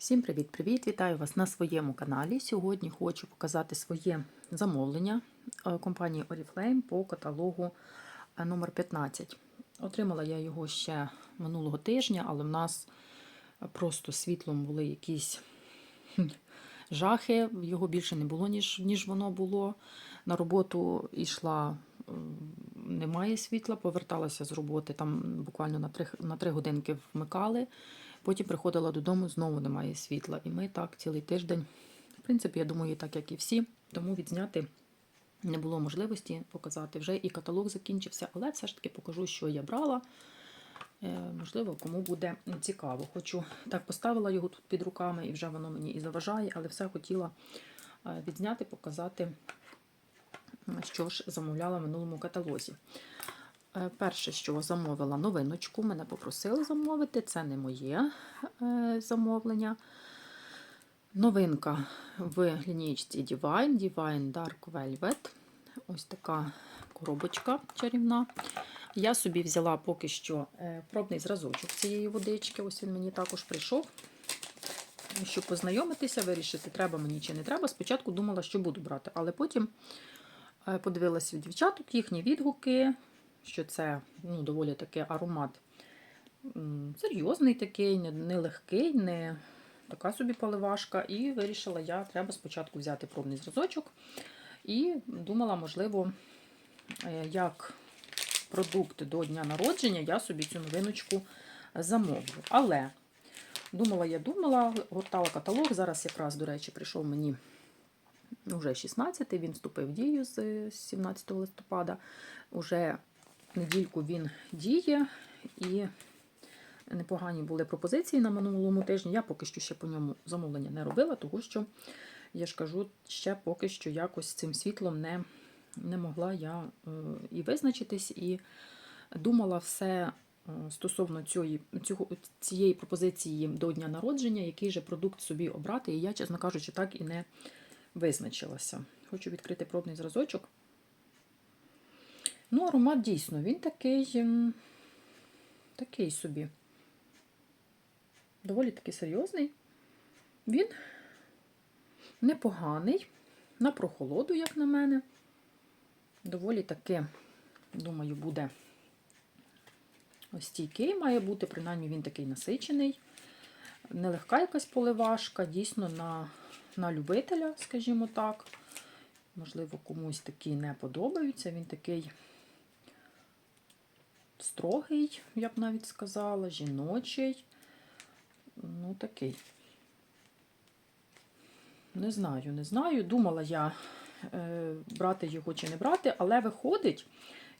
Всім привіт-привіт! Вітаю вас на своєму каналі. Сьогодні хочу показати своє замовлення е, компанії Oriflame по каталогу е, номер 15. Отримала я його ще минулого тижня, але в нас просто світлом були якісь жахи. Його більше не було, ніж, ніж воно було. На роботу йшла, е, немає світла, поверталася з роботи, там буквально на 3, на 3 годинки вмикали. Потім приходила додому, знову немає світла. І ми так цілий тиждень, в принципі, я думаю, так як і всі, тому відзняти не було можливості показати. Вже і каталог закінчився, але все ж таки покажу, що я брала. Е, Можливо, кому буде цікаво. Хочу так поставила його тут під руками, і вже воно мені і заважає, але все хотіла е, відзняти, показати, що ж замовляла в минулому каталозі. Е, Перше, що замовила новиночку, мене попросили замовити, це не моє е, замовлення. Новинка в лінійці Divine, Divine Dark Velvet. Ось така коробочка чарівна. Я собі взяла поки що е, пробний зразочок цієї водички. Ось він мені також прийшов. Щоб познайомитися, вирішити, треба мені чи не треба. Спочатку думала, що буду брати, але потім подивилася у дівчаток їхні відгуки що це ну, доволі такий аромат серйозний такий, не, не легкий, не така собі поливашка. І вирішила, я треба спочатку взяти пробний зразочок. І думала, можливо, е, як продукт до дня народження, я собі цю новиночку замовлю. Але думала, я думала, гортала каталог. Зараз якраз, до речі, прийшов мені вже 16-й, він вступив в дію з 17 листопада. Уже недільку він діє, і непогані були пропозиції на минулому тижні. Я поки що ще по ньому замовлення не робила, тому що, я ж кажу, ще поки що якось цим світлом не, не могла я е, і визначитись, і думала все. е, Стосовно цієї, цього, цієї пропозиції до дня народження, який же продукт собі обрати, і я, чесно кажучи, так і не визначилася. Хочу відкрити пробний зразочок. Ну, аромат дійсно, він такий, ем, такий собі. Доволі таки серйозний. Він непоганий, на прохолоду, як на мене. Доволі таки, думаю, буде ось стійкий має бути, принаймні він такий насичений. Нелегка якась поливашка, дійсно на, на любителя, скажімо так. Можливо, комусь такі не подобаються. Він такий строгий, я б навіть сказала, жіночий. Ну, такий. Не знаю, не знаю. Думала я е, брати його чи не брати, але виходить,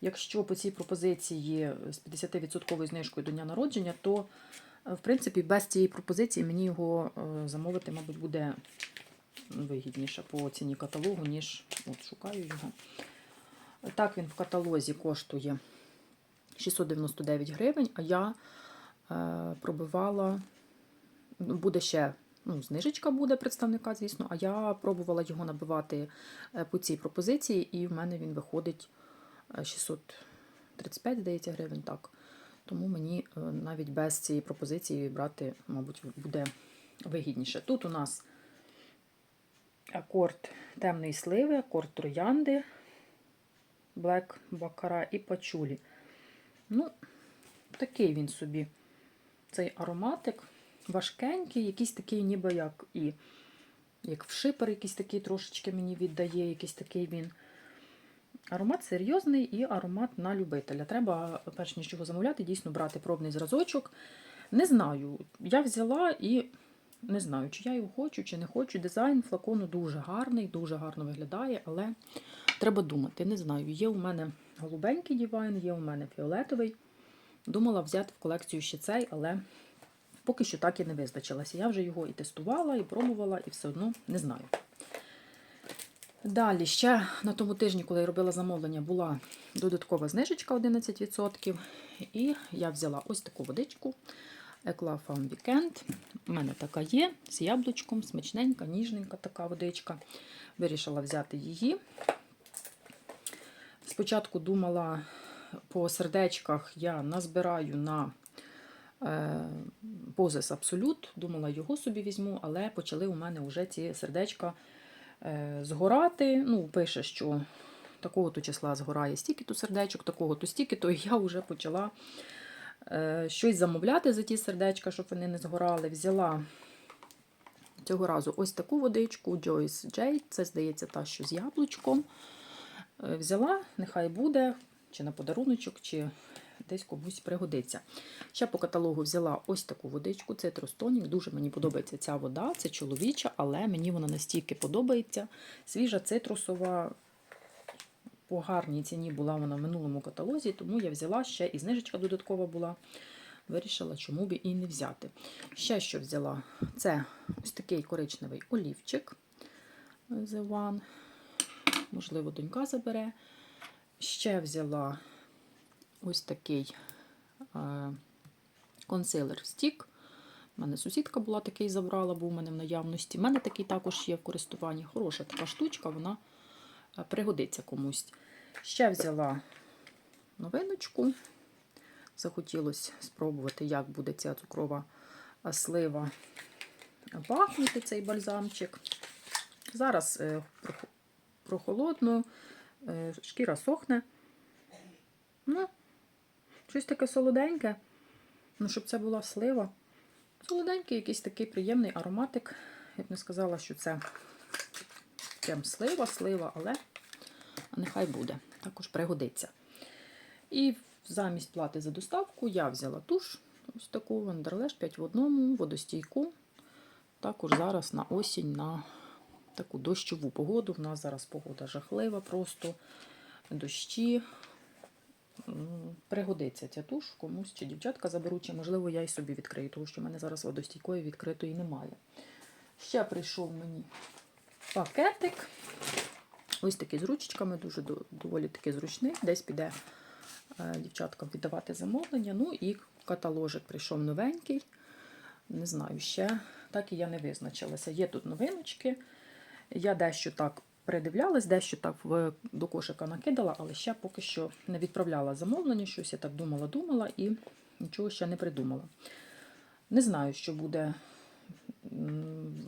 якщо по цій пропозиції з 50% знижкою до дня народження, то, е, в принципі, без цієї пропозиції мені його е, замовити, мабуть, буде вигідніше по ціні каталогу, ніж от шукаю його. Так, він в каталозі коштує 699 гривень, а я е, пробивала, ну, буде ще ну, знижечка буде представника, звісно, а я пробувала його набивати е, по цій пропозиції, і в мене він виходить е, 635, здається, гривень. так. Тому мені е, навіть без цієї пропозиції брати, мабуть, буде вигідніше. Тут у нас акорд темної сливи, акорд троянди, блек бакара і пачулі. Ну, такий він собі. Цей ароматик важкенький, якийсь такий, ніби як і як в шипер, якийсь такий трошечки мені віддає, якийсь такий він. Аромат серйозний і аромат на любителя. Треба, перш ніж його замовляти, дійсно брати пробний зразочок. Не знаю, я взяла і не знаю, чи я його хочу, чи не хочу. Дизайн флакону дуже гарний, дуже гарно виглядає, але треба думати. Не знаю, є у мене голубенький дівайн, є у мене фіолетовий. Думала взяти в колекцію ще цей, але поки що так і не визначилася. Я вже його і тестувала, і пробувала, і все одно не знаю. Далі, ще на тому тижні, коли я робила замовлення, була додаткова знижечка 11%. І я взяла ось таку водичку Ecla Farm Weekend. У мене така є з яблучком, смачненька, ніжненька така водичка. Вирішила взяти її. Спочатку думала, по сердечках я назбираю на е, Позес Абсолют. Думала, його собі візьму, але почали у мене вже ці сердечка е, згорати. Ну, пише, що такого-то числа згорає стільки-то сердечок, такого-то стільки-то, і я вже почала е, щось замовляти за ті сердечка, щоб вони не згорали. Взяла цього разу ось таку водичку Joyce Jade, це, здається, та, що з яблучком. Е, Взяла, нехай буде, чи на подаруночок, чи десь комусь пригодиться. Ще по каталогу взяла ось таку водичку, це Тростонік. Дуже мені подобається ця вода, це чоловіча, але мені вона настільки подобається. Свіжа цитрусова, по гарній ціні була вона в минулому каталозі, тому я взяла ще і знижечка додаткова була. Вирішила, чому б і не взяти. Ще що взяла, це ось такий коричневий олівчик The One. Можливо, донька забере. Ще взяла ось такий е, консилер стік. У мене сусідка була такий забрала, був у мене в наявності. У мене такий також є в користуванні. Хороша така штучка, вона е, пригодиться комусь. Ще взяла новиночку. Захотілося спробувати, як буде ця цукрова е, слива пахнути, цей бальзамчик. Зараз прохолодно, е, шкіра сохне. Ну, щось таке солоденьке. Ну, щоб це була слива. Солоденький, якийсь такий приємний ароматик. Я б не сказала, що це прям слива, слива, але нехай буде. Також пригодиться. І замість плати за доставку я взяла туш, ось таку Вандерлеш 5 в одному, водостійку. Також зараз на осінь, на таку дощову погоду. В нас зараз погода жахлива, просто дощі. Пригодиться ця туш комусь, чи дівчатка заберуть, чи можливо я й собі відкрию, тому що в мене зараз водостійкої відкритої немає. Ще прийшов мені пакетик. Ось такий з ручечками, дуже доволі таки зручний. Десь піде е, дівчаткам віддавати замовлення. Ну і каталожик прийшов новенький. Не знаю ще, так і я не визначилася. Є тут новиночки. Я дещо так придивлялась, дещо так до кошика накидала, але ще поки що не відправляла замовлення, щось я так думала, думала і нічого ще не придумала. Не знаю, що буде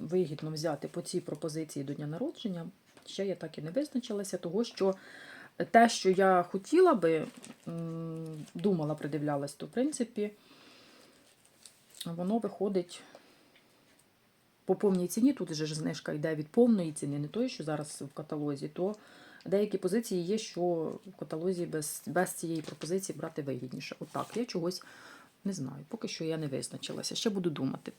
вигідно взяти по цій пропозиції до дня народження. Ще я так і не визначилася, того що те, що я хотіла би, думала, придивлялась, то в принципі воно виходить по повній ціні. Тут же ж знижка йде від повної ціни, не тої, що зараз в каталозі, то деякі позиції є, що в каталозі без, без цієї пропозиції брати вигідніше. Отак, я чогось не знаю. Поки що я не визначилася, ще буду думати.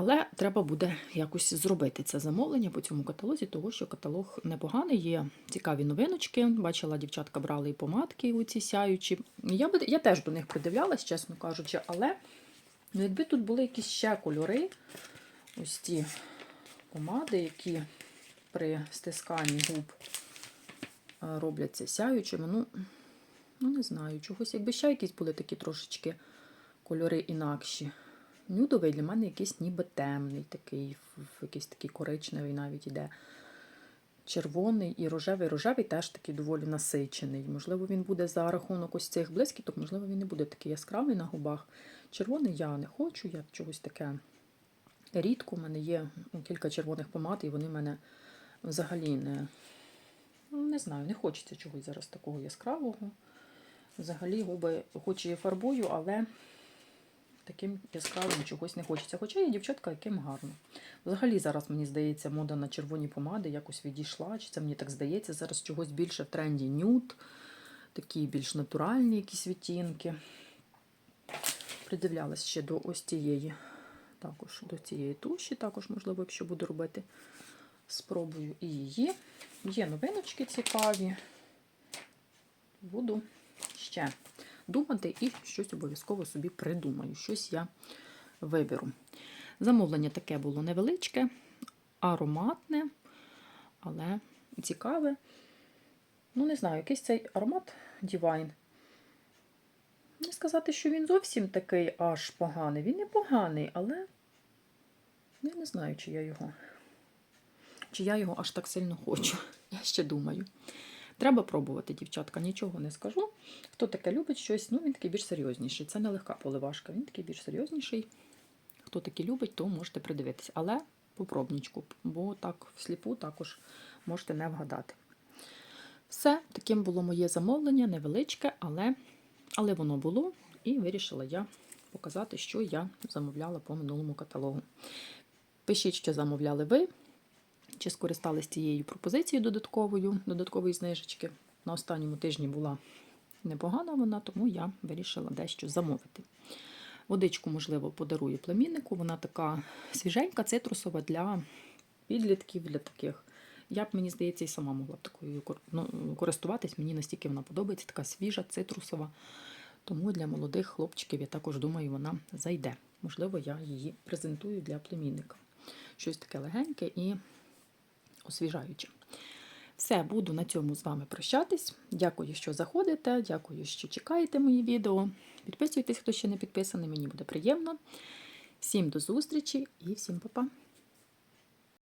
Але треба буде якось зробити це замовлення по цьому каталозі, тому що каталог непоганий, є цікаві новиночки. Бачила, дівчатка брали і помадки у ці сяючі. Я, я теж до них придивлялась, чесно кажучи, але ну, якби тут були якісь ще кольори, ось ті помади, які при стисканні губ е, робляться сяючими, ну, ну не знаю, чогось, якби ще якісь були такі трошечки кольори інакші. Нюдовий для мене якийсь ніби темний, такий, якийсь такий коричневий навіть іде. Червоний і рожевий. Рожевий теж такий доволі насичений. Можливо, він буде за рахунок ось цих блискіток, можливо, він не буде такий яскравий на губах. Червоний я не хочу, я чогось таке рідко. У мене є кілька червоних помад, і вони в мене взагалі не, ну, не знаю, не хочеться чогось зараз такого яскравого. Взагалі губи, хоч і фарбую, але таким яскравим чогось не хочеться. Хоча є дівчатка, яким гарно. Взагалі зараз, мені здається, мода на червоні помади якось відійшла. Чи це мені так здається? Зараз чогось більше в тренді нюд, такі більш натуральні якісь відтінки. Придивлялась ще до ось цієї, також до цієї туші, також, можливо, якщо буду робити, спробую і її. Є новиночки цікаві. Буду ще думати і щось обов'язково собі придумаю. Щось я виберу. Замовлення таке було невеличке, ароматне, але цікаве. Ну, не знаю, якийсь цей аромат Divine. Не сказати, що він зовсім такий аж поганий. Він не поганий, але я не знаю, чи я його, чи я його аж так сильно хочу. Я ще думаю. Треба пробувати, дівчатка, нічого не скажу. Хто таке любить щось, ну він такий більш серйозніший. Це не легка поливашка, він такий більш серйозніший. Хто таке любить, то можете придивитись. Але по пробничку, бо так всліпу також можете не вгадати. Все, таким було моє замовлення, невеличке, але, але воно було, і вирішила я показати, що я замовляла по минулому каталогу. Пишіть, що замовляли ви, чи скористались цією пропозицією додатковою, додаткової знижечки. На останньому тижні була непогана вона, тому я вирішила дещо замовити. Водичку, можливо, подарую племіннику. Вона така свіженька, цитрусова для підлітків, для таких. Я б, мені здається, і сама могла б такою ну, користуватись. Мені настільки вона подобається, така свіжа, цитрусова. Тому для молодих хлопчиків, я також думаю, вона зайде. Можливо, я її презентую для племінника. Щось таке легеньке і освіжаюче. Все, буду на цьому з вами прощатись. Дякую, що заходите. Дякую, що чекаєте мої відео. Підписуйтесь, хто ще не підписаний, мені буде приємно. Всім до зустрічі і всім па-па!